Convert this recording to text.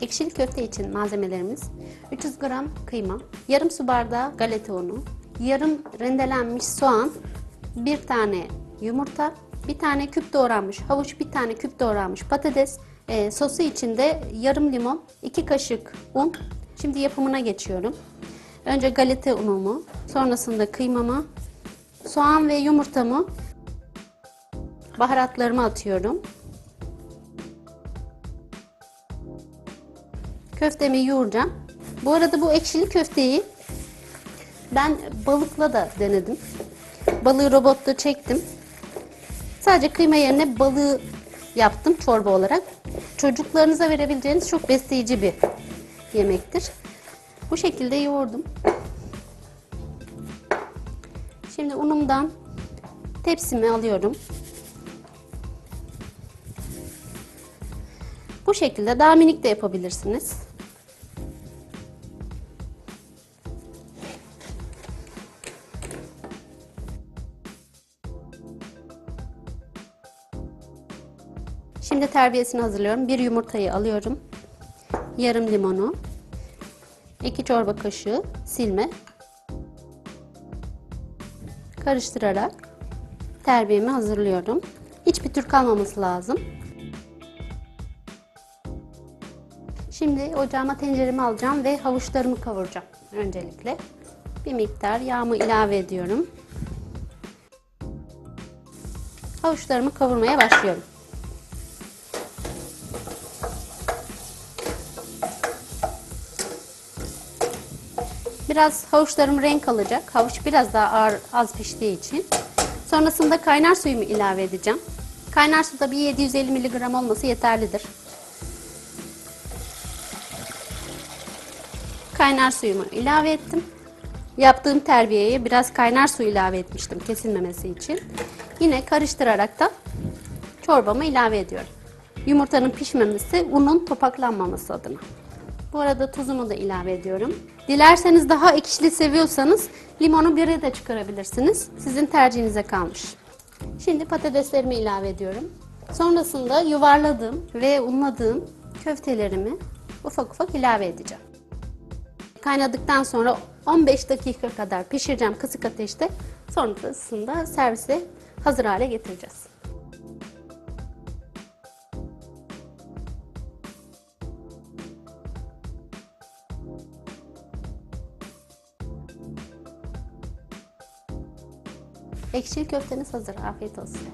Ekşili köfte için malzemelerimiz 300 gram kıyma, yarım su bardağı galeta unu, yarım rendelenmiş soğan, bir tane yumurta, bir tane küp doğranmış havuç, bir tane küp doğranmış patates, e, sosu için de yarım limon, 2 kaşık un. Şimdi yapımına geçiyorum. Önce galeta unumu, sonrasında kıymamı, soğan ve yumurtamı, baharatlarımı atıyorum. Köftemi yoğuracağım. Bu arada bu ekşili köfteyi ben balıkla da denedim. Balığı robotta çektim. Sadece kıyma yerine balığı yaptım çorba olarak. Çocuklarınıza verebileceğiniz çok besleyici bir yemektir. Bu şekilde yoğurdum. Şimdi unumdan tepsimi alıyorum. Bu şekilde daha minik de yapabilirsiniz. Şimdi terbiyesini hazırlıyorum. Bir yumurtayı alıyorum. Yarım limonu. 2 çorba kaşığı silme. Karıştırarak terbiyemi hazırlıyorum. Hiçbir tür kalmaması lazım. Şimdi ocağıma tenceremi alacağım ve havuçlarımı kavuracağım öncelikle. Bir miktar yağımı ilave ediyorum. Havuçlarımı kavurmaya başlıyorum. Biraz havuçlarım renk alacak. Havuç biraz daha ağır, az piştiği için. Sonrasında kaynar suyumu ilave edeceğim. Kaynar suda bir 750 mg olması yeterlidir. Kaynar suyumu ilave ettim. Yaptığım terbiyeye biraz kaynar su ilave etmiştim kesilmemesi için. Yine karıştırarak da çorbamı ilave ediyorum. Yumurtanın pişmemesi, unun topaklanmaması adına. Bu arada tuzumu da ilave ediyorum. Dilerseniz daha ekşili seviyorsanız limonu bire de çıkarabilirsiniz. Sizin tercihinize kalmış. Şimdi patateslerimi ilave ediyorum. Sonrasında yuvarladığım ve unladığım köftelerimi ufak ufak ilave edeceğim. Kaynadıktan sonra 15 dakika kadar pişireceğim kısık ateşte. Sonrasında servise hazır hale getireceğiz. Ekşili köfteniz hazır. Afiyet olsun.